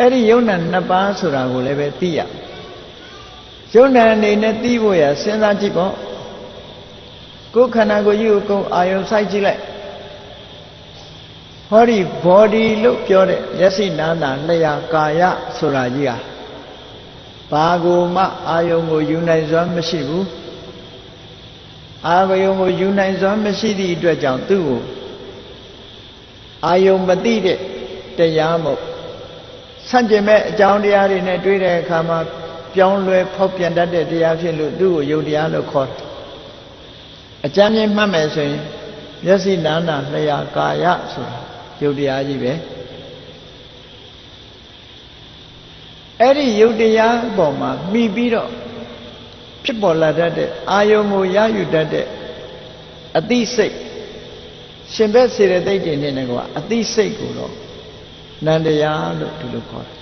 အဲ့ဒီယုံနာနှစ်ပါးဆိုတာကိုလည်းပဲသိရယုံနာအနေနဲ့သိဖို့ရစဉ်းစားကြည့်ပေါ့ကိုယ်ခန္ဓာကိုယ်ကြီးကိုကိုယ်အာယုံစိုက်ကြည့်လိုက်ဟောဒီ body လို့ပြောတဲ့မျက်စိနာနာလျှာကာယဆိုတာကြီးဟာဘာကိုမှအာယုံကိုယူနိုင်စွမ်းမရှိဘူးအာယုံကိုယူနိုင်စွမ်းမရှိသည့်အတွက်ကြောင့်သူ့ကိုအာယုံမသိတဲ့တရားမို့ ဆန့်ကျင်မဲ့အကြောင်းတရားတွေနဲ့တွေ့တဲ့အခါမှာပြောင်းလဲဖောက်ပြန်တတ်တဲ့တရားဖြစ်လို့သူ့ကိုယုတ်တရားလို့ခေါ်တယ်အကျမ်းမြင့်မှတ်မယ်ဆိုရင်မျက်စိနာနာလျှာကာယဆိုတာယုတ်တရားကြီးပဲအဲ့ဒီယုတ်တရားပေါ်မှာမိပြီးတော့ဖြစ်ပေါ်လာတတ်တဲ့အာယုံကိုရယူတတ်တဲ့အသိစိတ်ရှင်ဘက်စေရသိတ်တွေနဲ့ကွာအသိစိတ်ကိုတော့ နန္တရားလို့ဒီလိုခေါ်တယ်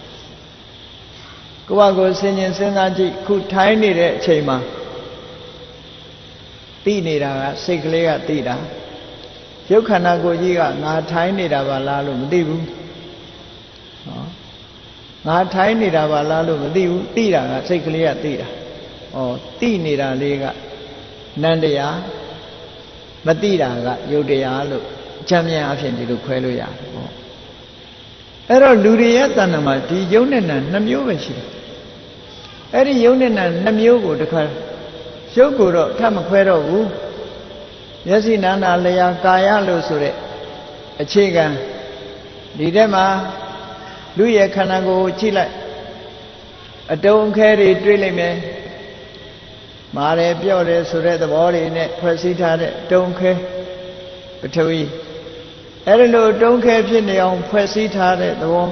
ကိုယ့်ဘာကိုဆင်ញင်စဉ်းစားကြည့်ခုထိုင်းနေတဲ့အချိန်မှာသိနေတာကစိတ်ကလေးကသိတာရုပ်ခန္ဓာကိုယ်ကြီးကငါထိုင်းနေတာပါလားလို့မသိဘူးနော်ငါထိုင်းနေတာပါလားလို့မသိဘူးသိတာကစိတ်ကလေးကသိတာဩသိနေတာလေးကနန္တရားမသိတာကယုတ်တရားလို့အချမ်းမြအဖြစ်ဒီလိုခွဲလို့ရတယ်ပေါ့ အဲ့တော့လူတွေရဲ့တဏ္ဍာမှာဒီယုံနဲ့နံနှမျိုးပဲရှိတယ်အဲ့ဒီယုံနဲ့နံနှမျိုးကိုတခါရုပ်ကိုတော့ထပ်မခွဲတော့ဘူးမျက်စိနာနာလျာကာယလို့ဆိုတဲ့အခြေခံဒီထဲမှာလူရဲ့ခန္ဓာကိုယ်ကြည့်လိုက်အတုံးခဲတွေတွေးလိုက်မယ်မာတယ်ပြော့တယ်ဆိုတဲ့သဘောတွေနဲ့ဖွဲ့စည်းထားတဲ့တုံးခဲပထဝီ အဲ့ဒီလိုတုံးခဲဖြစ်နေအောင်ဖွဲ့စည်းထားတဲ့သဘော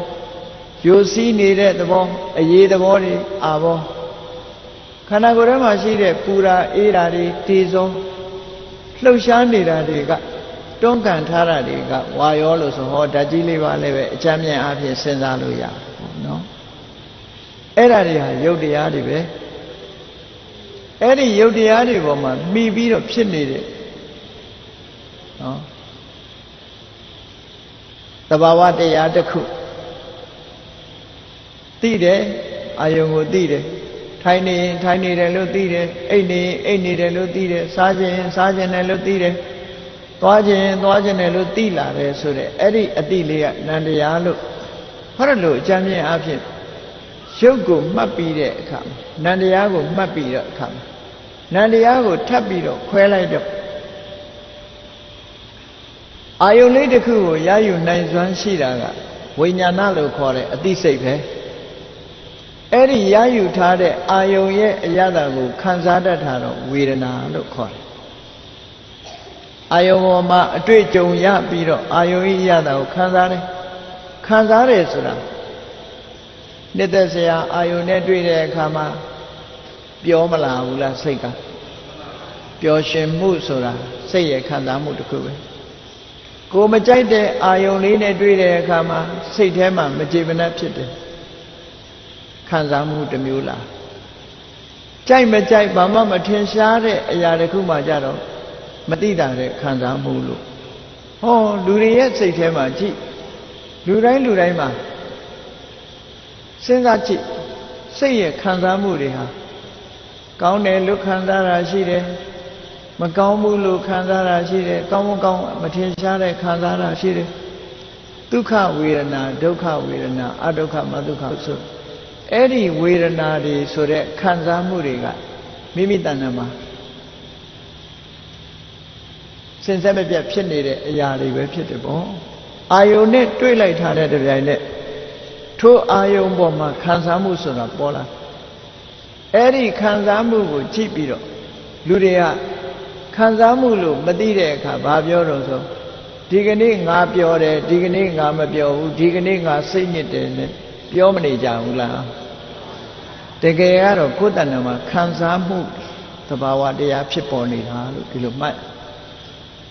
ယိုစီးနေတဲ့သဘောအရေးသဘောတွေအာဘောခန္ဓာကိုယ်ထဲမှာရှိတဲ့ပူရာအေးရာတွေတေဇောလှုပ်ရှားနေတာတွေကတွန်းကန်ထားတာတွေကဝါရောလို့ဆိုဟောဓာတ်ကြီးလေးပါလည်းပဲအချမ်းမြင်အဖြစ်စဉ်းစားလို့ရပေါ့နော်အဲ့ဒါတွေဟာယုတ်တရားတွေပဲအဲ့ဒီယုတ်တရားတွေပေါ်မှာမှီပြီးတော့ဖြစ်နေတဲ့နော်တ ဘာဝတရားတစ်ခုသိတယ်အာယုံကိုသိတယ်ထိုင်နေရင်ထိုင်နေတယ်လို့သိတယ်အိတ်နေရင်အိတ်နေတယ်လို့သိတယ်စားခြင်းစားခြင်းတယ်လို့သိတယ်သွားခြင်းသွားခြင်းတယ်လို့သိလာတယ်ဆိုတဲ့အဲ့ဒီအတိလေးကနန္တရားလို့ဟောရလို့အကြမ်းမြင်အဖြစ်ရုပ်ကိုမှတ်ပြီးတဲ့အခါနန္တရားကိုမှတ်ပြီးတဲ့အခါနန္တရားကိုထပ်ပြီးတော့ခွဲလိုက်တော့ အာယုန်လေးတစ်ခုကိုရယူနိုင်စွမ်းရှိတာကဝိညာဏလို့ခေါ်တဲ့အသိစိတ်ပဲအဲ့ဒီရယူထားတဲ့အာယုံရဲ့အရသာကိုခံစားတတ်တာတော့ဝေဒနာလို့ခေါ်တယ်အာယုံပေါ်မှာအတွေ့အကြုံရပြီးတော့အာယုံရဲ့အရသာကိုခံစားတယ်ခံစားတယ်ဆိုတာနှစ်သက်စရာအာယုံနဲ့တွေ့တဲ့အခါမှာပြောမလာဘူးလားစိတ်ကပျော်ရွှင်မှုဆိုတာစိတ်ရဲ့ခံစားမှုတစ်ခုပဲ ကိုမကြိုက်တဲ့အာယုံလေးနဲ့တွေ့တဲ့အခါမှာစိတ်ထဲမှာမကြေမနပ်ဖြစ်တယ်ခံစားမှုတစ်မျိုးလားကြိုက်မကြိုက်ဘာမှမထင်ရှားတဲ့အရာတစ်ခုမှကြတော့မသိတာတဲ့ခံစားမှုလို့ဟောလူတွေရဲ့စိတ်ထဲမှာကြည့်လူတိုင်းလူတိုင်းမှာစဉ်းစားကြည့်စိတ်ရဲ့ခံစားမှုတွေဟာကောင်းတယ်လို့ခံစားတာရှိတယ် မကောင်းဘူးလို့ခံစားတာရှိတယ်ကောင်းမကောင်းမထင်ရှားတဲ့ခံစားတာရှိတယ်ဒုက္ခဝေဒနာဒုက္ခဝေဒနာအဒုက္ခမဒုက္ခဆိုအဲ့ဒီဝေဒနာတွေဆိုတဲ့ခံစားမှုတွေကမိမိတဏ္ဍာမှာစင်ဆက်မပြတ်ဖြစ်နေတဲ့အရာတွေပဲဖြစ်တယ်ပေါ့အာယုန်နဲ့တွေ့လိုက်ထားတဲ့တပြိုင်နက်ထိုအာယုန်ပေါ်မှာခံစားမှုဆိုတာပေါ်လာအဲ့ဒီခံစားမှုကိုကြည့်ပြီးတော့လူတွေက ခံစားမှုလို့မသိတဲ့အခါဘာပြောတော့ဆိုဒီကနေ့ငါပြောတယ်ဒီကနေ့ငါမပြောဘူးဒီကနေ့ငါစိတ်ညစ်တယ်နဲ့ပြောမနေကြဘူးလားတကယ်ကတော့ကိုယ်တဏ္ဍာမှာခံစားမှုသဘာဝတရားဖြစ်ပေါ်နေတာလို့ဒီလိုမှတ်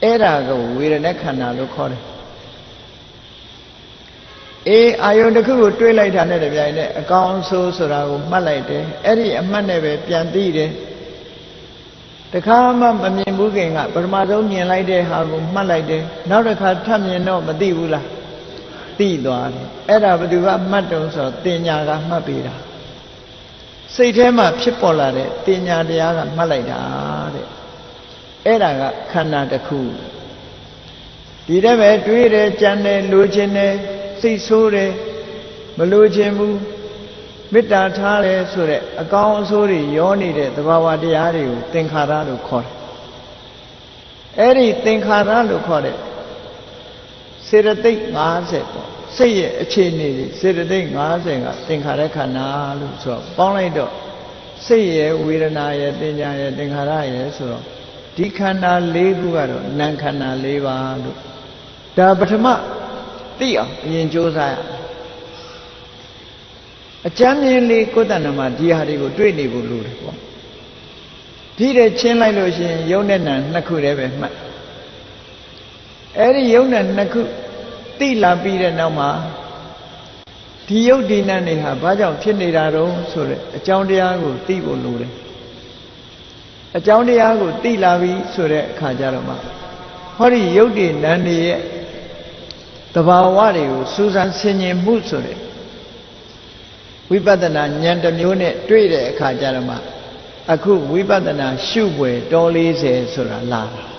အဲ့ဒါကိုဝေဒနာခန္ဓာလို့ခေါ်တယ်အေးအာယုန်တစ်ခုကိုတွေးလိုက်တာနဲ့တပြိုင်နက်အကောင်ဆိုးဆိုတာကိုမှတ်လိုက်တယ်အဲ့ဒီအမှတ်နဲ့ပဲပြန်သိတယ် တခါမှမမြင်ဘူးခင်ကပထမဆုံးမြင်လိုက်တဲ့ဟာကိုမှတ်လိုက်တယ်နောက်တစ်ခါထပ်မြင်တော့မသိဘူးလားသိသွားတယ်အဲ့ဒါဘယ်သူကမှတ်တုံဆိုတော့တင်ညာကမှတ်ပေးတာစိတ်ထဲမှာဖြစ်ပေါ်လာတဲ့တင်ညာတရားကမှတ်လိုက်တာတဲ့အဲ့ဒါကခန္ဓာတစ်ခုဒီတဲ့ပဲတွေးတယ်ကြံတယ်လိုချင်တယ်စိတ်ဆိုးတယ်မလိုချင်ဘူး မေတ္တာထားတယ်ဆိုတဲ့အကောင်းအဆိုးတွေရောနေတဲ့သဘာဝတရားတွေကိုသင်္ခါရလို့ခေါ်တယ်အဲ့ဒီသင်္ခါရလို့ခေါ်တဲ့စေတသိက်50ပေါ့စိတ်ရဲ့အခြေအနေတွေစေတသိက်50ကသင်္ခါရခန္ဓာလို့ဆိုတော့ပေါင်းလိုက်တော့စိတ်ရဲ့ဝေဒနာရဲ့တင်ညာရဲ့သင်္ခါရရဲ့ဆိုတော့ဒီခန္ဓာ၄ခုကတော့နာမ်ခန္ဓာ၄ပါးလို့ဒါပထမသိအောင်အရင်ကြိုးစားရ အောင်အကျမ်းမြင်လေးကိုယ်တဏ္ဍမှာဒီဟာတွေကိုတွေ့နေဖို့လိုတယ်ပေါ့ဒီတဲ့ချင်းလိုက်လို့ရှိရင်ယုံနဲ့နံနှစ်ခုတည်းပဲမှတ်အဲ့ဒီယုံနဲ့နှစ်ခုတိလာပြီးတဲ့နောက်မှာဒီယုတ်ဒီနံတွေဟာဘာကြောင့်ဖြစ်နေတာတုံးဆိုတဲ့အကြောင်းတရားကိုသိဖို့လိုတယ်အကြောင်းတရားကိုသိလာပြီဆိုတဲ့အခါကျတော့မှဟောဒီယုတ်ဒီနံတွေရဲ့တဘာဝတွေကိုစူးစမ်းဆင်ခြင်မှုဆိုတဲ့ ဝိပဿနာဉာဏ်တစ်မျိုးနဲ့တွေ့တဲ့အခါကျတော့မှအခုဝိပဿနာရှုွယ်တော်40ဆိုတာလာတာ